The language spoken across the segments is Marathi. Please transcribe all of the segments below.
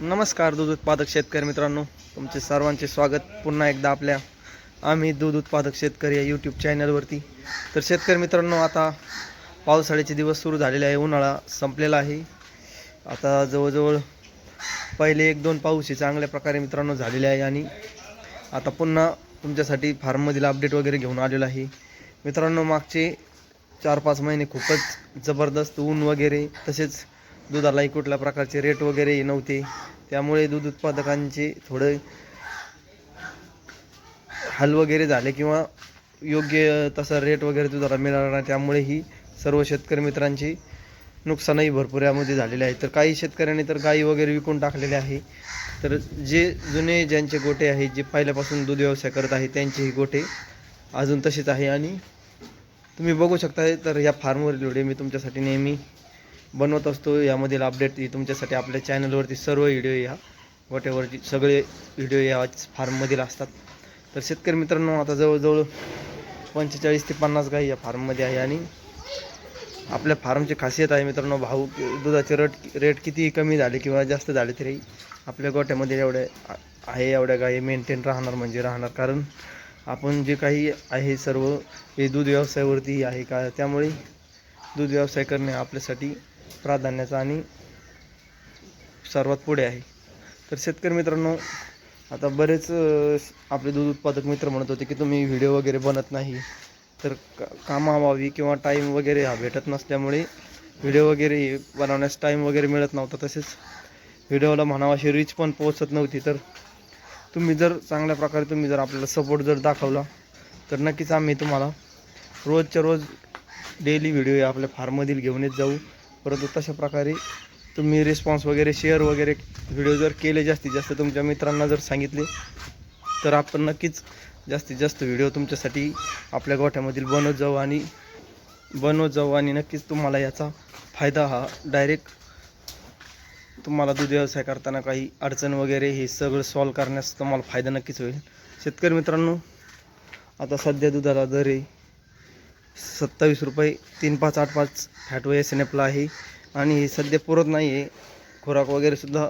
नमस्कार दूध उत्पादक शेतकरी मित्रांनो. तुमचे सर्वांचे स्वागत. पुन्हा एकदा आपल्या आम्ही दूध उत्पादक शेतकरी या यूट्यूब चॅनलवरती तर शेतकरी मित्रांनो आता पावसाळ्याचे दिवस सुरू झालेले आहे. उन्हाळा संपलेला आहे. आता जवळजवळ पहिले एक दोन पाऊस हे चांगल्या प्रकारे मित्रांनो झालेले आहे आणि आता पुन्हा तुमच्यासाठी फार्ममधील अपडेट वगैरे घेऊन आलेलो आहे. मित्रांनो मागचे चार पाच महिने खूपच जबरदस्त ऊन वगैरे तसेच दुधालाही कुठल्या प्रकारचे रेट वगैरे नव्हते. त्यामुळे दूध उत्पादकांचे थोडे हाल वगैरे झाले किंवा योग्य तसा रेट वगैरे दुधाला मिळाला नाही. त्यामुळे ही सर्व शेतकरी मित्रांची नुकसानही भरपूर यामध्ये झालेले आहे. तर काही शेतकऱ्यांनी तर गाई वगैरे विकून टाकलेले आहे. तर जे जुने ज्यांचे गोटे आहेत जे पहिल्यापासून दूध व्यवसाय करत आहे त्यांचेही गोटे अजून तसेच आहे. आणि तुम्ही बघू शकता तर या फार्मवरील व्हिडिओ मी तुमच्यासाठी नेहमी बनवत असतो. यामधील अपडेट तुमच्यासाठी आपल्या चॅनलवरती सर्व व्हिडिओ या गोट्यावरती सगळे व्हिडिओ या फार्ममधील असतात. तर शेतकरी मित्रांनो आता जवळजवळ पंचेचाळीस ते पन्नास गाई या फार्ममध्ये आहे आणि आपल्या फार्मची खासियत आहे मित्रांनो भाऊ दुधाचे रेट रेट किती कमी झाले किंवा जास्त झाले तरी आपल्या गोट्यामध्ये एवढ्या आहे एवढ्या गाई मेंटेन राहणार म्हणजे राहणार. कारण आपण जे काही आहे सर्व हे दूध व्यवसायावरती आहे का त्यामुळे दूध व्यवसाय करणे आपल्यासाठी प्राधान्याचा आणि सर्वात पुढे आहे. तर शेतकरी मित्रांनो आता बरेच आपले दूध उत्पादक मित्र म्हणत होते की तुम्ही व्हिडिओ वगैरे बनत नाही तर का- कामावावी किंवा टाईम वगैरे हा भेटत नसल्यामुळे व्हिडिओ वगैरे बनवण्यास टाईम वगैरे मिळत नव्हता. तसेच व्हिडिओला म्हणावा अशी रीच पण पोहोचत नव्हती. तर तुम्ही जर चांगल्या प्रकारे तुम्ही जर आपल्याला सपोर्ट जर दाखवला तर नक्कीच आम्ही तुम्हाला रोजच्या रोज डेली व्हिडिओ आपल्या फार्ममधील घेऊन येत जाऊ. परंतु तशा प्रकारे तुम्ही रिस्पॉन्स वगैरे शेअर वगैरे व्हिडिओ जर केले जास्तीत जास्त तुमच्या मित्रांना जर सांगितले तर आपण नक्कीच जास्तीत जास्त व्हिडिओ तुमच्यासाठी आपल्या गोठ्यामधील बनवत जाऊ आणि बनवत जाऊ आणि नक्कीच तुम्हाला याचा फायदा हा डायरेक्ट तुम्हाला दूध व्यवसाय करताना काही अडचण वगैरे हे सगळं सॉल्व करण्यास तुम्हाला फायदा नक्कीच होईल. शेतकरी मित्रांनो आता सध्या दुधाला दर आहे सत्तावीस रुपये तीन पाच आठ पाच फॅटवे एस आहे. आणि हे सध्या पुरत नाही आहे. खुराक वगैरेसुद्धा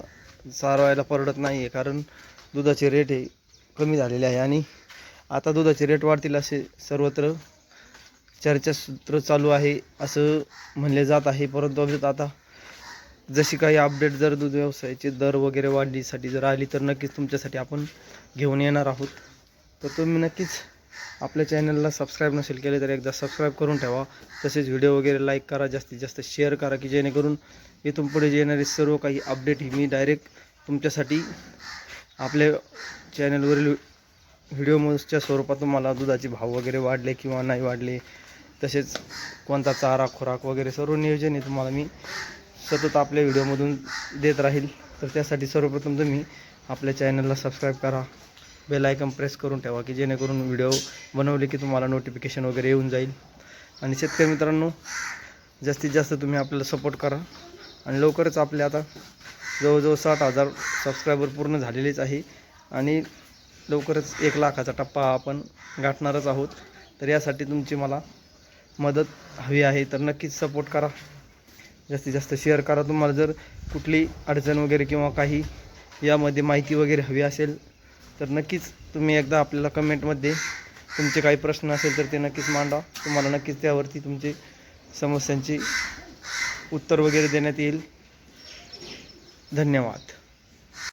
चारवायला परवडत नाही आहे कारण दुधाचे रेट हे कमी झालेले आहे. आणि आता दुधाचे रेट वाढतील असे सर्वत्र चर्चासूत्र चालू आहे असं म्हणले जात आहे. परंतु आमच्यात आता जशी काही अपडेट जर दूध व्यवसायाचे दर वगैरे वाढीसाठी जर आली तर नक्कीच तुमच्यासाठी आपण घेऊन येणार आहोत. तर तुम्ही नक्कीच आपल्या चॅनलला सबस्क्राईब नसेल केले तर एकदा सबस्क्राईब करून ठेवा. तसेच व्हिडिओ वगैरे लाईक करा जास्तीत जास्त शेअर करा की जेणेकरून इथून पुढे येणारी येणारे सर्व काही अपडेट ही मी डायरेक्ट तुमच्यासाठी आपल्या चॅनलवरील व्हिडिओच्या स्वरूपात तुम्हाला दुधाचे भाव वगैरे वाढले किंवा नाही वाढले. तसेच कोणता चारा खुराक वगैरे सर्व नियोजन हे तुम्हाला मी सतत आपल्या व्हिडिओमधून देत राहील. तर त्यासाठी सर्वप्रथम तुम्ही आपल्या चॅनलला सबस्क्राईब करा. बेल आयकन प्रेस करून ठेवा की जेणेकरून व्हिडिओ बनवले की तुम्हाला नोटिफिकेशन वगैरे येऊन जाईल. आणि शेतकरी मित्रांनो जास्तीत जास्त तुम्ही आपल्याला सपोर्ट करा. आणि लवकरच आपले आता जवळजवळ साठ हजार सबस्क्रायबर पूर्ण झालेलेच आहे. आणि लवकरच एक लाखाचा टप्पा आपण गाठणारच आहोत. तर यासाठी तुमची मला मदत हवी आहे. तर नक्कीच सपोर्ट करा. जास्तीत जास्त शेअर करा. तुम्हाला जर कुठली अडचण वगैरे किंवा काही यामध्ये माहिती वगैरे हवी असेल तर नक्कीच तुम्ही एकदा आपल्याला कमेंटमध्ये तुमचे काही प्रश्न असेल तर ते नक्कीच मांडा. तुम्हाला नक्कीच त्यावरती तुमचे समस्यांची उत्तर वगैरे देण्यात येईल. धन्यवाद.